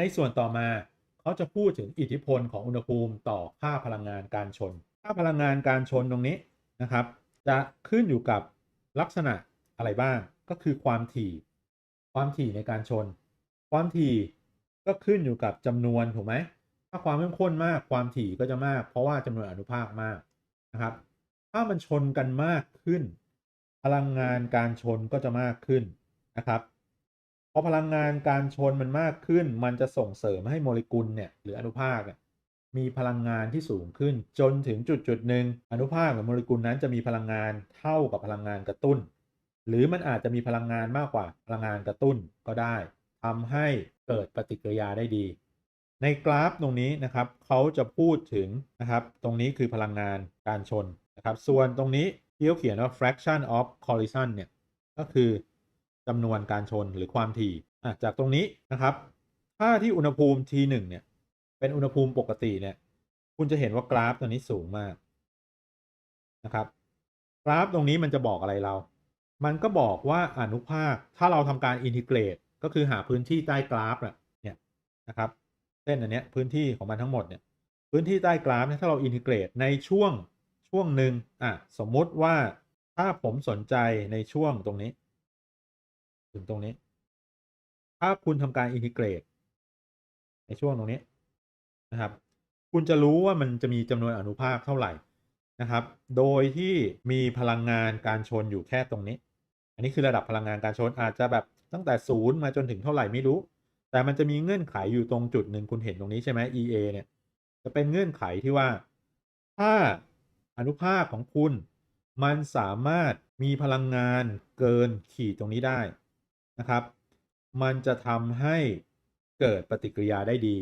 ในส่วนต่อมาเขาจะพูดถึงอิทธิพลของอุณหภูมิต่อค่าพลังงานการชน ค่าพลังงานการชนตรงนี้นะครับ จะขึ้นอยู่กับลักษณะอะไรบ้างก็คือความถี่ ความถี่ในการชน ความถี่ก็ขึ้นอยู่กับจำนวนถูกไหมถ้าความเข้มข้นมากความถี่ก็จะมาก เพราะว่าจำนวนอนุภาคมากนะครับ ถ้ามันชนกันมากขึ้น พลังงานการชนก็จะมากขึ้นนะครับ พอพลังงานการชนมันมากขึ้น มันจะส่งเสริมให้โมเลกุลเนี่ยหรืออนุภาคมีพลังงานที่สูงขึ้น จนถึงจุดจุดหนึ่งอนุภาคหรือโมเลกุลนั้นจะมีพลังงานเท่ากับพลังงานกระตุ้น หรือมันอาจจะมีพลังงานมากกว่าพลังงานกระตุ้นก็ได้ทำให้เกิดปฏิกิริยาได้ดี ในกราฟตรงนี้นะครับเขาจะพูดถึงนะครับ ตรงนี้คือพลังงานการชนนะครับ ส่วนตรงนี้ที่เขาเขียนว่า fraction of collision เนี่ยก็คือ จำนวนการชนหรือความถี่อจากตรงนี้นะครับ ถ้าที่อุณหภูมิ T1 เนี่ย เป็นอุณหภูมิปกติเนี่ย คุณจะเห็นว่ากราฟตัวนี้สูงมากนะครับ กราฟตรงนี้มันจะบอกอะไรเรา มันก็บอกว่าอนุภาค ถ้าเราทำการอินทิเกรต ก็คือหาพื้นที่ใต้กราฟเนี่ยนะครับ เส้นอันเนี้ยพื้นที่ของมันทั้งหมดเนี่ย พื้นที่ใต้กราฟเนี่ยถ้าเราอินทิเกรตในช่วงช่วงหนึ่งอะสมมุติว่าถ้าผมสนใจในช่วงตรงนี้ ถึงตรงนี้ ถ้าคุณทำการอินทิเกรต ในช่วงตรงนี้นะครับ คุณจะรู้ว่ามันจะมีจำนวนอนุภาคเท่าไหร่นะครับ โดยที่มีพลังงานการชนอยู่แค่ตรงนี้ อันนี้คือระดับพลังงานการชนอาจจะแบบตั้งแต่ศูนย์มาจนถึงเท่าไหร่ไม่รู้ แต่มันจะมีเงื่อนไขอยู่ตรงจุดหนึ่งคุณเห็นตรงนี้ใช่ไหม EA เนี่ย จะเป็นเงื่อนไขที่ว่า ถ้าอนุภาคของคุณมันสามารถมีพลังงานเกินขีดตรงนี้ได้ นะครับ มันจะทำให้เกิดปฏิกิริยาได้ดี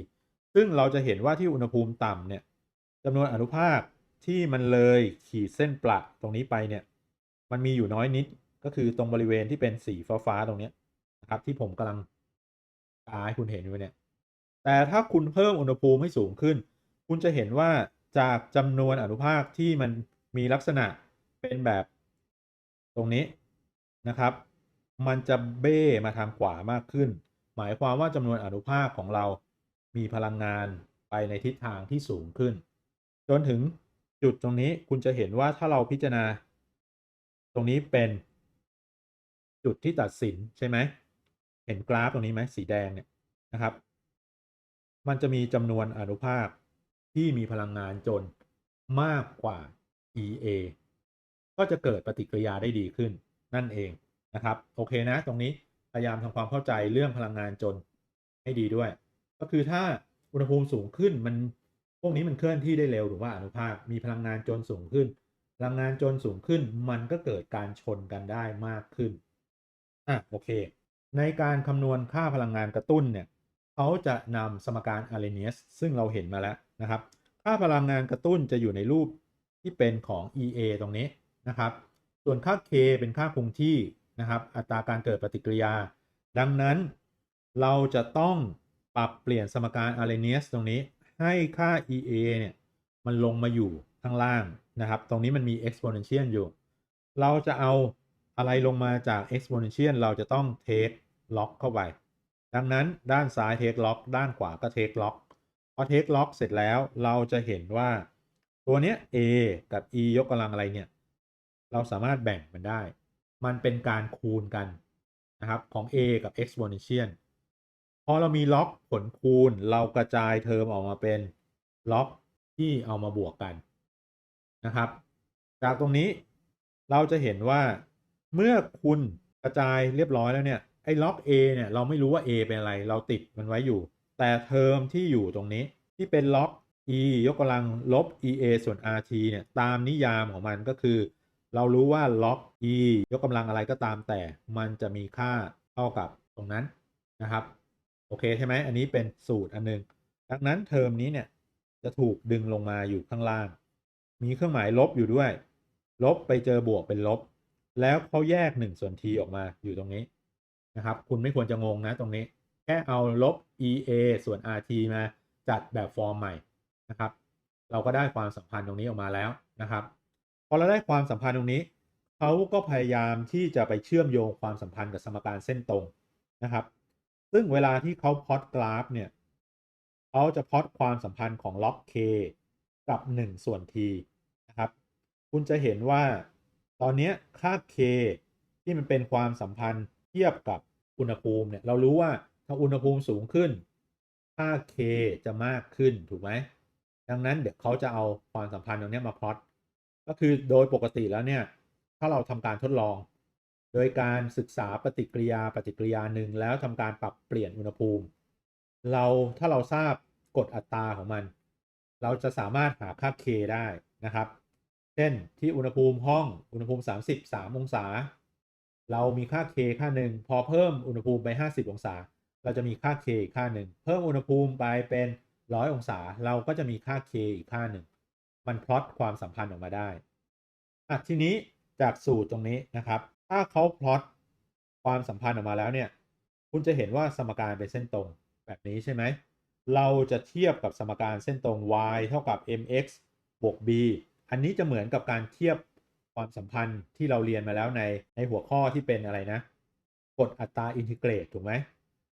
ซึ่งเราจะเห็นว่าที่อุณหภูมิต่ำเนี่ยจำนวนอนุภาคที่มันเลยขีดเส้นประตรงนี้ไปเนี่ย มันมีอยู่น้อยนิดก็คือตรงบริเวณที่เป็นสีฟ้าๆตรงนี้นะครับ ที่ผมกำลังกาให้คุณเห็นอยู่เนี่ย แต่ถ้าคุณเพิ่มอุณหภูมิให้สูงขึ้น คุณจะเห็นว่าจากจำนวนอนุภาคที่มันมีลักษณะเป็นแบบตรงนี้นะครับ มันจะเบ้มาทางขวามากขึ้น หมายความว่าจำนวนอนุภาคของเรามีพลังงานไปในทิศทางที่สูงขึ้น จนถึงจุดตรงนี้คุณจะเห็นว่าถ้าเราพิจารณา ตรงนี้เป็นจุดที่ตัดสินใช่ไหม เห็นกราฟตรงนี้ไหมสีแดงเนี่ยนะครับ มันจะมีจำนวนอนุภาคที่มีพลังงานจนมากกว่า EA ก็จะเกิดปฏิกิริยาได้ดีขึ้นนั่นเอง นะครับ โอเคนะ ตรงนี้พยายามทำความเข้าใจเรื่องพลังงานจนให้ดีด้วย ก็คือถ้าอุณหภูมิสูงขึ้นมันพวกนี้มันเคลื่อนที่ได้เร็วหรือว่าอนุภาคมีพลังงานจนสูงขึ้น พลังงานจนสูงขึ้น มันก็เกิดการชนกันได้มากขึ้นอะโอเค ในการคำนวณค่าพลังงานกระตุ้นเนี่ยเขาจะนำสมการอารีเนียสซึ่งเราเห็นมาแล้วนะครับ ค่าพลังงานกระตุ้นจะอยู่ในรูปที่เป็นของ EA ตรงนี้นะครับ ส่วนค่า K เป็นค่าคงที่ นะครับ อัตราการเกิดปฏิกิริยา ดังนั้นเราจะต้องปรับเปลี่ยนสมการอารีเนียสตรงนี้ให้ค่า EA เนี่ย มันลงมาอยู่ข้างล่างนะครับ ตรงนี้มันมี exponential อยู่ เราจะเอาอะไรลงมาจาก exponential เราจะต้อง take log เข้าไป ดังนั้นด้านซ้าย take log ด้านขวาก็ take log พอ take log เสร็จแล้วเราจะเห็นว่าตัวเนี้ย a กับ e ยกกำลังอะไรเนี่ย เราสามารถแบ่งมันได้ มันเป็นการคูณกันนะครับของ a กับ exponential พอเรามีล็อกผลคูณเรากระจายเทอมออกมาเป็นล็อกที่เอามาบวกกันนะครับ จากตรงนี้เราจะเห็นว่าเมื่อคุณกระจายเรียบร้อยแล้วเนี่ยไอ้ล็อก A เนี่ยเราไม่รู้ว่า A เป็นอะไร เราติดมันไว้อยู่ แต่เทอมที่อยู่ตรงนี้ที่เป็นล็อก e ยกกำลังลบ ea ส่วน rt เนี่ยตามนิยามของมันก็คือ เรารู้ว่าล็อก e ยกกำลังอะไรก็ตามแต่มันจะมีค่าเท่ากับตรงนั้นนะครับ โอเคใช่ไหมอันนี้เป็นสูตรอันนึง ดังนั้นเทอมนี้เนี่ยจะถูกดึงลงมาอยู่ข้างล่าง มีเครื่องหมายลบอยู่ด้วย ลบไปเจอบวกเป็นลบ แล้วเขาแยก1ส่วน t ออกมาอยู่ตรงนี้นะครับ คุณไม่ควรจะงงนะตรงนี้ แค่เอาลบ ea ส่วน rt มาจัดแบบฟอร์มใหม่นะครับ เราก็ได้ความสัมพันธ์ตรงนี้ออกมาแล้วนะครับ พอเราได้ความสัมพันธ์ตรงนี้เขาก็พยายามที่จะไปเชื่อมโยงความสัมพันธ์กับสมการเส้นตรงนะครับ ซึ่งเวลาที่เขาพอตกราฟเนี่ยเขาจะพลอตความสัมพันธ์ของล็อก k กับ 1 ส่วน t นะครับ คุณจะเห็นว่าตอนนี้ค่า k ที่มันเป็นความสัมพันธ์เทียบกับอุณหภูมิเนี่ยเรารู้ว่าถ้าอุณหภูมิสูงขึ้น ค่า k จะมากขึ้นถูกไหมดังนั้นเดี๋ยวเขาจะเอาความสัมพันธ์ตรงนี้มาพลอต ก็คือโดยปกติแล้วเนี่ย ถ้าเราทำการทดลอง โดยการศึกษาปฏิกิริยาปฏิกิริยาหนึ่งแล้วทำการปรับเปลี่ยนอุณหภูมิ เราถ้าเราทราบกฎอัตราของมัน เราจะสามารถหาค่า k ได้นะครับ เช่นที่อุณหภูมิห้องอุณหภูมิ 33 องศา เรามีค่า k ค่าหนึ่งพอเพิ่มอุณหภูมิไป 50 องศา เราจะมีค่า k ค่าหนึ่งเพิ่มอุณหภูมิไปเป็น 100 องศา เราก็จะมีค่า k อีกค่าหนึ่ง มันพลอตความสัมพันธ์ออกมาได้อะทีนี้จากสูตรตรงนี้นะครับ ถ้าเขาพลอตความสัมพันธ์ออกมาแล้วเนี่ย คุณจะเห็นว่าสมการเป็นเส้นตรงแบบนี้ใช่ไหม เราจะเทียบกับสมการเส้นตรง y เท่ากับ mx บวก b อันนี้จะเหมือนกับการเทียบความสัมพันธ์ที่เราเรียนมาแล้วในในหัวข้อที่เป็นอะไรนะ กฎอัตราอินทิเกรตถูกไหม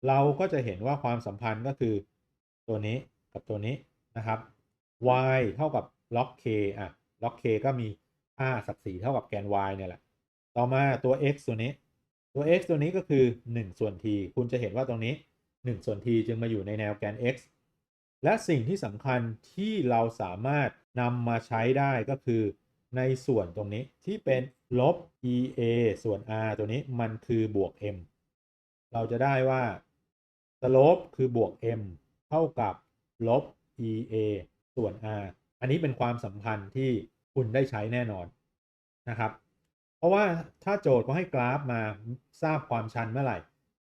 เราก็จะเห็นว่าความสัมพันธ์ก็คือตัวนี้กับตัวนี้นะครับ y เท่ากับ log k อะ log k ก็มีค่าศักดิ์ศรีเท่ากับแกน y เนี่ยแหละ ต่อมาตัว x ตัวนี้ ตัว x ตัวนี้ก็คือ 1 ส่วน t คุณจะเห็นว่าตรงนี้ 1 ส่วน t จึงมาอยู่ในแนวแกน x และสิ่งที่สำคัญที่เราสามารถนำมาใช้ได้ก็คือในส่วนตรงนี้ที่เป็นลบ ea ส่วน r ตัวนี้มันคือบวก m เราจะได้ว่า slope คือบวก m เท่ากับลบ ea ส่วน r อันนี้เป็นความสัมพันธ์ที่คุณได้ใช้แน่นอนนะครับ เพราะว่าถ้าโจทย์เขาให้กราฟมาทราบความชันเมื่อไหร่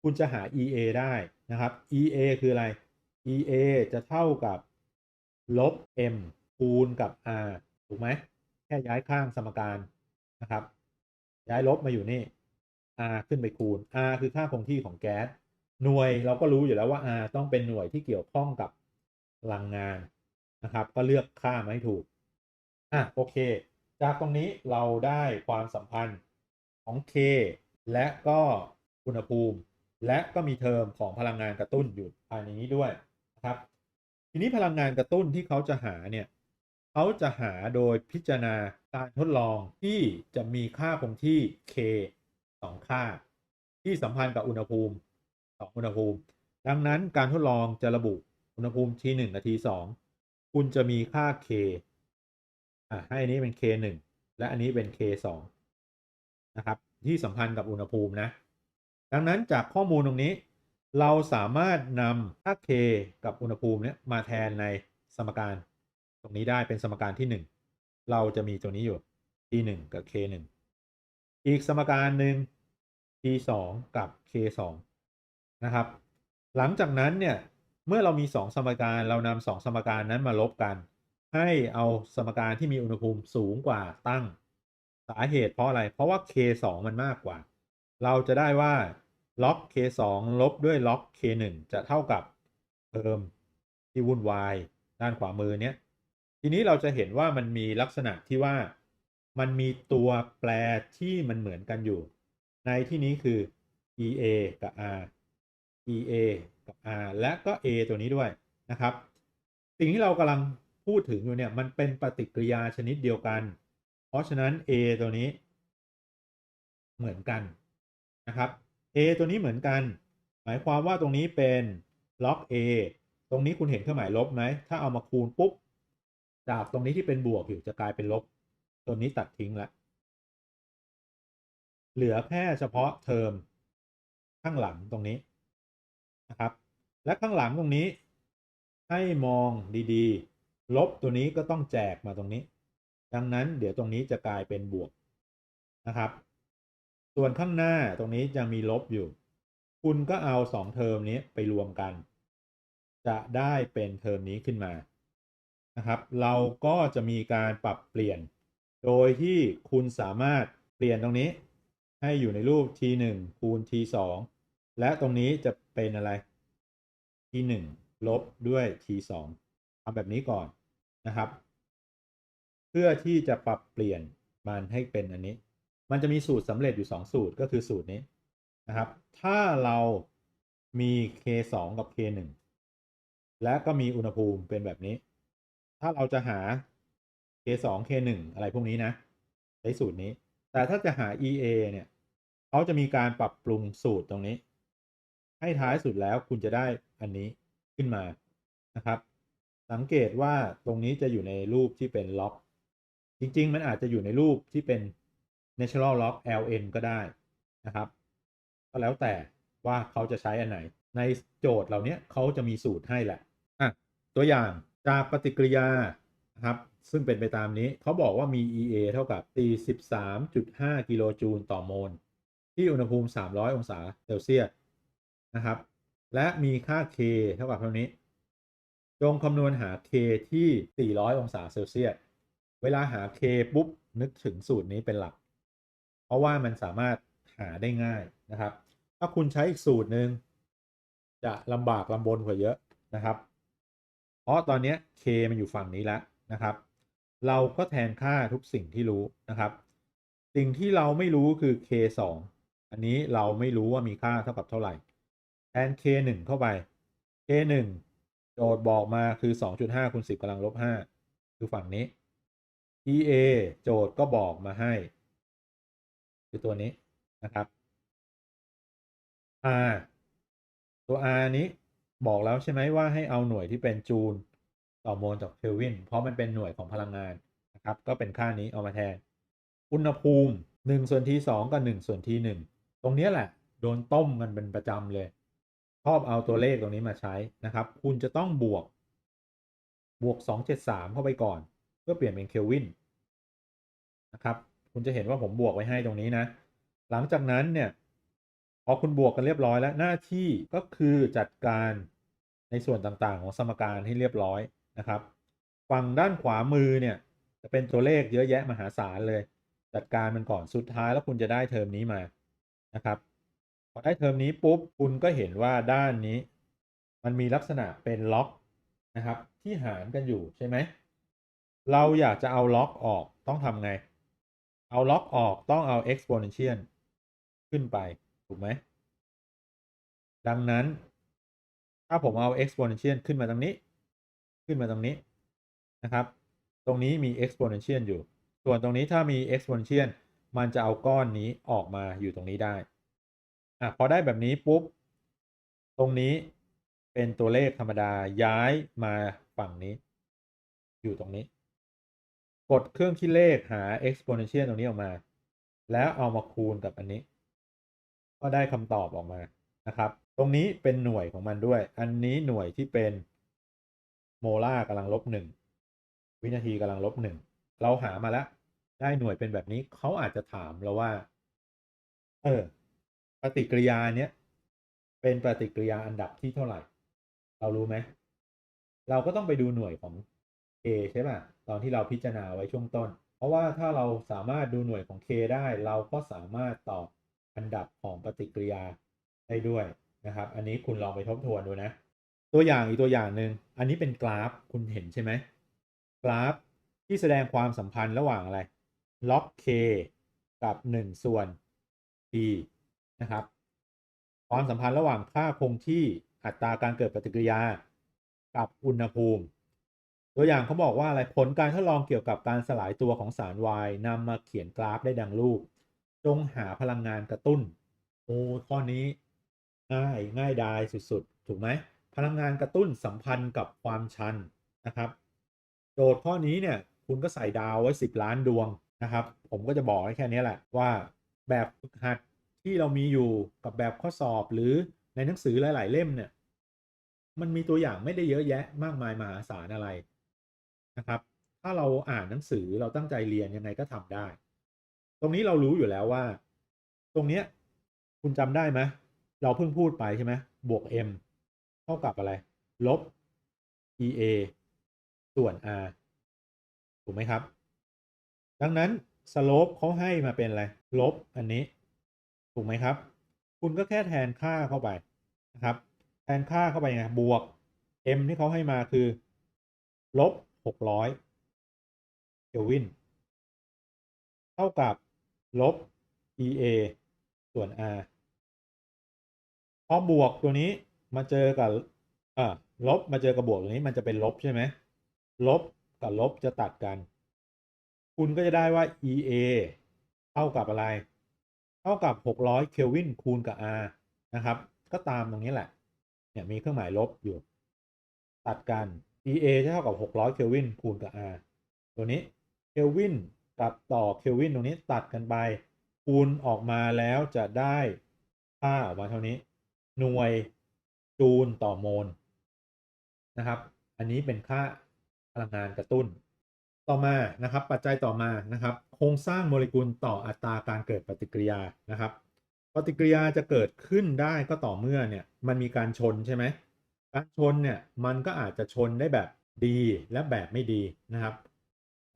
คุณจะหา ea ได้นะครับ ea คืออะไร ea จะเท่ากับลบ m คูณกับ r ถูกไหม แค่ย้ายข้างสมการนะครับ ย้ายลบมาอยู่นี่ r ขึ้นไปคูณ r คือค่าคงที่ของแก๊ส หน่วยเราก็รู้อยู่แล้วว่า r ต้องเป็นหน่วยที่เกี่ยวข้องกับพลังงาน นะครับ ก็เลือกค่ามาให้ถูก อะโอเค จากตรงนี้เราได้ความสัมพันธ์ของ k และก็อุณหภูมิ และก็มีเทอมของพลังงานกระตุ้นอยู่ภายในนี้ด้วยนะครับ ทีนี้พลังงานกระตุ้นที่เขาจะหาเนี่ยเขาจะหาโดยพิจารณาการทดลองที่จะมีค่าคงที่ k สองค่า ที่สัมพันธ์กับอุณหภูมิสองอุณหภูมิ ดังนั้นการทดลองจะระบุอุณหภูมิ t 1กับ t 2 คุณจะมีค่า k อะให้อันนี้เป็น k 1และอันนี้เป็น k 2นะครับ ที่สัมพันธ์กับอุณหภูมินะ ดังนั้นจากข้อมูลตรงนี้ เราสามารถนำค่า k กับอุณหภูมิเนี้ยมาแทนในสมการ ตรงนี้ได้เป็นสมการที่ 1 เราจะมีตัวนี้อยู่ t 1กับ k 1อีกสมการหนึ่ง t 2กับ k 2นะครับ หลังจากนั้นเนี่ย เมื่อเรามี 2 สมการเรานำสองสมการนั้นมาลบกัน ให้เอาสมการที่มีอุณหภูมิสูงกว่าตั้งสาเหตุเพราะอะไร เพราะว่า k 2มันมากกว่า เราจะได้ว่าล็อก k 2ลบด้วยล็อก k 1จะเท่ากับเทอมที่วุ่นวายด้านขวามือเนี้ย ทีนี้เราจะเห็นว่ามันมีลักษณะที่ว่ามันมีตัวแปรที่มันเหมือนกันอยู่ ในที่นี้คือ ea กับ r ea กับ r และก็ a ตัวนี้ด้วยนะครับ สิ่งที่เรากำลังพูดถึงอยู่เนี่ยมันเป็นปฏิกิริยาชนิดเดียวกัน เพราะฉะนั้น a ตัวนี้ เหมือนกันนะครับ a ตัวนี้เหมือนกัน หมายความว่าตรงนี้เป็นล็อก a ตรงนี้คุณเห็นเครื่องหมายลบไหมถ้าเอามาคูณปุ๊บจากตรงนี้ที่เป็นบวกอยู่จะกลายเป็นลบ ตัวนี้ตัดทิ้งละเหลือแค่เฉพาะเทอมข้างหลังตรงนี้ นะครับ และข้างหลังตรงนี้ ให้มองดีๆ ลบตัวนี้ก็ต้องแจกมาตรงนี้ ดังนั้นเดี๋ยวตรงนี้จะกลายเป็นบวกนะครับ ส่วนข้างหน้าตรงนี้จะมีลบอยู่ คุณก็เอาสองเทอมนี้ไปรวมกัน จะได้เป็นเทอมนี้ขึ้นมานะครับ เราก็จะมีการปรับเปลี่ยน โดยที่คุณสามารถเปลี่ยนตรงนี้ ให้อยู่ในรูป t 1คูณ t 2 และตรงนี้จะเป็นอะไร t 1ลบด้วย t 2ทำแบบนี้ก่อนนะครับ เพื่อที่จะปรับเปลี่ยนมันให้เป็นอันนี้ มันจะมีสูตรสำเร็จอยู่ 2 สูตรก็คือสูตรนี้นะครับ ถ้าเรามี k 2กับ k 1และก็มีอุณหภูมิเป็นแบบนี้ ถ้าเราจะหา K2 K1 อะไรพวกนี้นะใช้สูตรนี้ แต่ถ้าจะหา EA เนี่ยเขาจะมีการปรับปรุงสูตรตรงนี้ ให้ท้ายสุดแล้วคุณจะได้อันนี้ขึ้นมานะครับ สังเกตว่าตรงนี้จะอยู่ในรูปที่เป็นล็อก จริง ๆ มันอาจจะอยู่ในรูปที่เป็น natural lock ln ก็ได้นะครับ ก็แล้วแต่ว่าเขาจะใช้อันไหน ในโจทย์เหล่านี้เขาจะมีสูตรให้แหละอะตัวอย่างจากปฏิกิริยาครับ ซึ่งเป็นไปตามนี้เขาบอกว่ามี EA เท่ากับ43.5 กิโลจูลต่อโมล ที่อุณหภูมิ 300 องศาเซลเซียส นะครับ และมีค่า K เท่ากับเท่านี้ จงคำนวณหา K ที่ 400 องศาเซลเซียส เวลาหา K ปุ๊บ นึกถึงสูตรนี้เป็นหลัก เพราะว่ามันสามารถหาได้ง่ายนะครับ ถ้าคุณใช้อีกสูตรหนึ่งจะลำบากลำบนกว่าเยอะนะครับ เพราะตอนนี้ K มันอยู่ฝั่งนี้แล้วนะครับ เราก็แทนค่าทุกสิ่งที่รู้นะครับ สิ่งที่เราไม่รู้คือ K 2อันนี้เราไม่รู้ว่ามีค่าเท่ากับเท่าไหร่ แทน K 1เข้าไป K 1โจทย์บอกมาคือ2.5คูณ10กำลังลบ5คือฝั่งนี้ EA โจทย์ก็บอกมาให้ คือตัวนี้นะครับ R ตัว R นี้บอกแล้วใช่ไหมว่าให้เอาหน่วยที่เป็นจูลต่อโมลต่อเคลวิน เพราะมันเป็นหน่วยของพลังงานนะครับ ก็เป็นค่านี้เอามาแทน อุณหภูมิ1ส่วนที่2กับ1ส่วนที่1ตรงนี้แหละ โดนต้มกันเป็นประจำเลย ชอบเอาตัวเลขตรงนี้มาใช้นะครับ คุณจะต้องบวก บวก 273 เข้าไปก่อน เพื่อเปลี่ยนเป็นเคลวินนะครับ คุณจะเห็นว่าผมบวกไว้ให้ตรงนี้นะ หลังจากนั้นเนี่ย พอคุณบวกกันเรียบร้อยแล้ว หน้าที่ก็คือจัดการในส่วนต่างๆ ของสมการให้เรียบร้อยนะครับ ฝั่งด้านขวามือเนี่ย จะเป็นตัวเลขเยอะแยะมหาศาลเลย จัดการมันก่อนสุดท้ายแล้วคุณจะได้เทอมนี้มานะครับ พอได้เทอมนี้ปุ๊บคุณก็เห็นว่าด้านนี้ มันมีลักษณะเป็นล็อกนะครับ ที่หารกันอยู่ใช่ไหมเราอยากจะเอาล็อกออกต้องทำไง เอาล็อกออกต้องเอา exponential ขึ้นไป ถูกไหม ดังนั้น ถ้าผมเอา exponential ขึ้นมาตรงนี้ ขึ้นมาตรงนี้นะครับ ตรงนี้มี exponential อยู่ ส่วนตรงนี้ถ้ามี exponential มันจะเอาก้อนนี้ออกมาอยู่ตรงนี้ได้ อะพอได้แบบนี้ปุ๊บ ตรงนี้เป็นตัวเลขธรรมดาย้ายมาฝั่งนี้ อยู่ตรงนี้ กดเครื่องคิดเลขหา exponential ตรงนี้ออกมา แล้วเอามาคูณกับอันนี้ ก็ได้คำตอบออกมานะครับ ตรงนี้เป็นหน่วยของมันด้วย อันนี้หน่วยที่เป็นโมลาร์กำลังลบหนึ่งวินาทีกำลังลบหนึ่งเราหามาแล้ว ได้หน่วยเป็นแบบนี้เขาอาจจะถามเราว่า เออ ปฏิกิริยาเนี้ยเป็นปฏิกิริยาอันดับที่เท่าไหร่ เรารู้ไหมเราก็ต้องไปดูหน่วยของ K ใช่ป่ะตอนที่เราพิจารณาไว้ช่วงต้น เพราะว่าถ้าเราสามารถดูหน่วยของ K ได้เราก็สามารถตอบอันดับของปฏิกิริยาได้ด้วยนะครับ อันนี้คุณลองไปทบทวนดูนะ ตัวอย่างอีกตัวอย่างหนึ่งอันนี้เป็นกราฟคุณเห็นใช่ไหมกราฟที่แสดงความสัมพันธ์ระหว่างอะไรล็อก K กับ 1 ส่วน T นะครับ ความสัมพันธ์ระหว่างค่าคงที่อัตราการเกิดปฏิกิริยากับอุณหภูมิ ตัวอย่างเขาบอกว่าอะไรผลการทดลองเกี่ยวกับการสลายตัวของสารวายนำมาเขียนกราฟได้ดังรูป จงหาพลังงานกระตุ้น โอ้ข้อนี้ง่ายง่ายดายสุดๆ ถูกไหม พลังงานกระตุ้นสัมพันธ์กับความชันนะครับ โจทย์ข้อนี้เนี่ยคุณก็ใส่ดาวไว้ 10 ล้านดวงนะครับ ผมก็จะบอกแค่นี้แหละว่าแบบฝึกหัด ที่เรามีอยู่กับแบบข้อสอบหรือในหนังสือหลาย ๆ เล่มเนี่ย มันมีตัวอย่างไม่ได้เยอะแยะมากมายมหาศาลอะไรนะครับ ถ้าเราอ่านหนังสือเราตั้งใจเรียนยังไงก็ทำได้ ตรงนี้เรารู้อยู่แล้วว่า ตรงเนี้ยคุณจำได้ไหมเราเพิ่งพูดไปใช่ไหมบวก m เท่ากับอะไร ลบ ea ส่วน r ถูกไหมครับ ดังนั้น slope เขาให้มาเป็นอะไร ลบอันนี้ ถูกไหมครับ คุณก็แค่แทนค่าเข้าไปนะครับ แทนค่าเข้าไปไงบวก m ที่เขาให้มาคือลบ600เคลวินเท่ากับลบ ea ส่วน r พอบวกตัวนี้มาเจอกับอ่าลบมาเจอกับบวกตรงนี้มันจะเป็นลบใช่ไหมลบกับลบจะตัดกัน คุณก็จะได้ว่า EA เท่ากับอะไร เท่ากับ 600เคลวินคูณกับ R นะครับ ก็ตามตรงนี้แหละ เนี่ยมีเครื่องหมายลบอยู่ ตัดกัน EA จะเท่ากับ 600เคลวินคูณกับ R ตัวนี้เคลวินกับต่อเคลวินตรงนี้ตัดกันไป คูณออกมาแล้วจะได้ค่าออกมาเท่านี้ หน่วยจูลต่อโมลนะครับ อันนี้เป็นค่าพลังงานกระตุ้น ต่อมานะครับ ปัจจัยต่อมานะครับ โครงสร้างโมเลกุลต่ออัตราการเกิดปฏิกิริยานะครับ ปฏิกิริยาจะเกิดขึ้นได้ก็ต่อเมื่อเนี่ยมันมีการชนใช่ไหมการชนเนี่ยมันก็อาจจะชนได้แบบดีและแบบไม่ดีนะครับ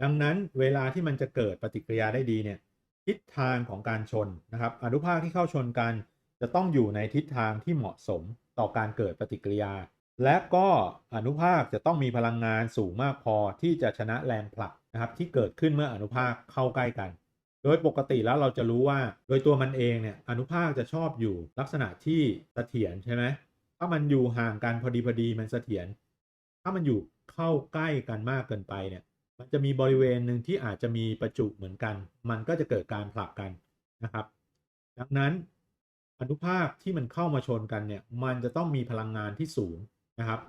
ดังนั้นเวลาที่มันจะเกิดปฏิกิริยาได้ดีเนี่ยทิศทางของการชนนะครับ อนุภาคที่เข้าชนกันจะต้องอยู่ในทิศทางที่เหมาะสมต่อการเกิดปฏิกิริยา และก็อนุภาคจะต้องมีพลังงานสูงมากพอที่จะชนะแรงผลักนะครับที่เกิดขึ้นเมื่ออนุภาคเข้าใกล้กัน โดยปกติแล้วเราจะรู้ว่า โดยตัวมันเองเนี่ยอนุภาคจะชอบอยู่ลักษณะที่เสถียรใช่ไหมถ้ามันอยู่ห่างกันพอดีพอดีมันเสถียรถ้ามันอยู่เข้าใกล้กันมากเกินไปเนี่ย มันจะมีบริเวณหนึ่งที่อาจจะมีประจุเหมือนกัน มันก็จะเกิดการผลักกันนะครับ ดังนั้นอนุภาคที่มันเข้ามาชนกันเนี่ย มันจะต้องมีพลังงานที่สูง นะครับ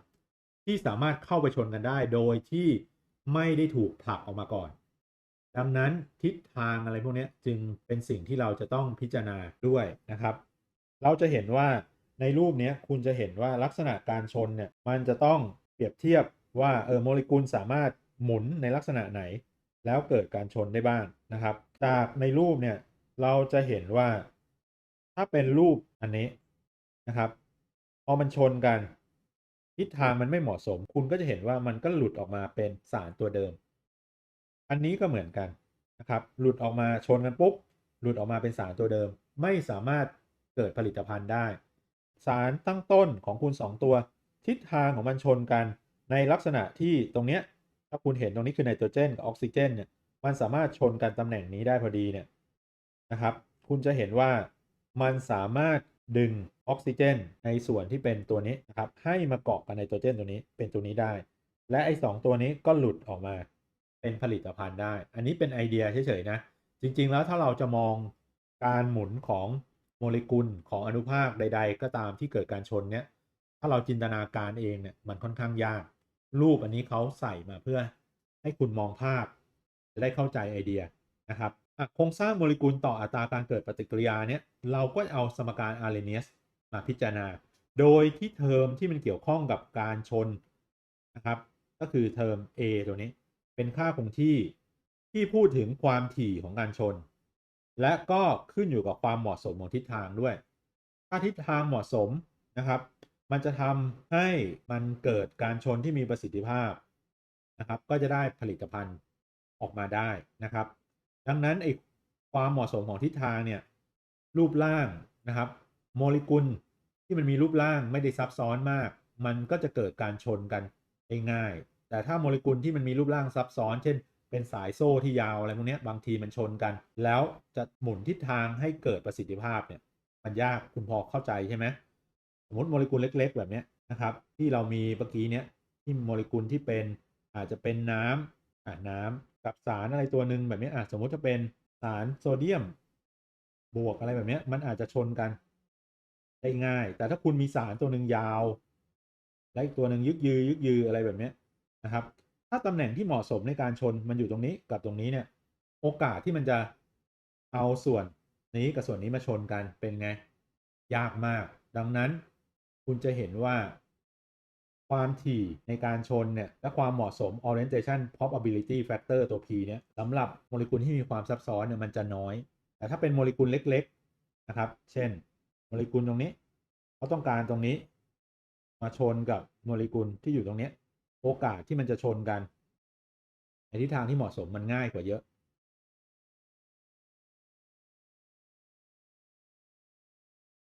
ที่สามารถเข้าไปชนกันได้ โดยที่ไม่ได้ถูกผลักออกมาก่อน ดังนั้นทิศทางอะไรพวกนี้จึงเป็นสิ่งที่เราจะต้องพิจารณาด้วยนะครับ เราจะเห็นว่าในรูปนี้คุณจะเห็นว่าลักษณะการชนเนี่ยมันจะต้องเปรียบเทียบว่าเออโมเลกุลสามารถหมุนในลักษณะไหน แล้วเกิดการชนได้บ้างนะครับ จากในรูปเนี่ยเราจะเห็นว่าถ้าเป็นรูปอันนี้นะครับพอมันชนกัน ทิศทางมันไม่เหมาะสม คุณก็จะเห็นว่ามันก็หลุดออกมาเป็นสารตัวเดิม อันนี้ก็เหมือนกันนะครับหลุดออกมาชนกันปุ๊บหลุดออกมาเป็นสารตัวเดิม ไม่สามารถเกิดผลิตภัณฑ์ได้ สารตั้งต้นของคุณ 2 ตัว ทิศทางของมันชนกัน ในลักษณะที่ตรงเนี้ยถ้าคุณเห็นตรงนี้คือไนโตรเจนกับออกซิเจนเนี่ยมันสามารถชนกันตำแหน่งนี้ได้พอดีเนี่ยนะครับ คุณจะเห็นว่ามันสามารถ ดึงออกซิเจน ในส่วนที่เป็นตัวนี้นะครับให้มาเกาะกับไนโตรเจนตัวนี้เป็นตัวนี้ได้ และไอ้สตัวนี้ก็หลุดออกมาเป็นผลิตภัณฑ์ได้ อันนี้เป็นไอเดียเฉยๆนะ จริงๆแล้วถ้าเราจะมองการหมุนของโมเลกุลของอนุภาคใด ๆ ก็ตามที่เกิดการชนเนี่ยถ้าเราจินตนาการเองเนี่ยมันค่อนข้างยาก รูปอันนี้เขาใส่มาเพื่อให้คุณมองภาพ จะได้เข้าใจไอเดียนะครับ โครงสร้างโมเลกุลต่ออัตราการเกิดปฏิกิริยาเนี่ยเราก็เอาสมการอาร์เรเนียสมาพิจารณา โดยที่เทอมที่มันเกี่ยวข้องกับการชนนะครับ ก็คือเทอม A ตัวนี้ เป็นค่าคงที่ที่พูดถึงความถี่ของการชน และก็ขึ้นอยู่กับความเหมาะสมของทิศทางด้วย ถ้าทิศทางเหมาะสมนะครับ มันจะทำให้มันเกิดการชนที่มีประสิทธิภาพนะครับ ก็จะได้ผลิตภัณฑ์ออกมาได้นะครับ ดังนั้นไอ้ความเหมาะสมของทิศทางเนี่ยรูปร่างนะครับ โมเลกุลที่มันมีรูปร่างไม่ได้ซับซ้อนมาก มันก็จะเกิดการชนกันได้ง่าย แต่ถ้าโมเลกุลที่มันมีรูปร่างซับซ้อน เช่น เป็นสายโซ่ที่ยาวอะไรพวกนี้บางทีมันชนกัน แล้วจะหมุนทิศทางให้เกิดประสิทธิภาพเนี่ยมันยากคุณพอเข้าใจใช่ไหมสมมติโมเลกุลเล็ก ๆ แบบนี้นะครับ ที่เรามีเมื่อกี้เนี้ยที่โมเลกุลที่เป็นอาจจะเป็นน้ำอ่าน้ำ กับสารอะไรตัวหนึ่งแบบนี้อะสมมติจะเป็นสารโซเดียม บวกอะไรแบบนี้มันอาจจะชนกัน ได้ง่าย แต่ถ้าคุณมีสารตัวหนึ่งยาว และอีกตัวหนึ่งยึกยือยึกยืออะไรแบบนี้นะครับ ถ้าตำแหน่งที่เหมาะสมในการชนมันอยู่ตรงนี้กับตรงนี้เนี่ย โอกาสที่มันจะเอาส่วนนี้กับส่วนนี้มาชนกันเป็นไง ยากมาก ดังนั้นคุณจะเห็นว่า ความถี่ในการชนเนี่ยและความเหมาะสม orientation probability factor ตัว p เนี่ยสำหรับโมเลกุลที่มีความซับซ้อนเนี่ยมันจะน้อย แต่ถ้าเป็นโมเลกุลเล็กๆนะครับ เช่น โมเลกุลตรงนี้เขาต้องการตรงนี้ มาชนกับโมเลกุลที่อยู่ตรงนี้ โอกาสที่มันจะชนกันในทิศทางที่เหมาะสมมันง่ายกว่าเยอะ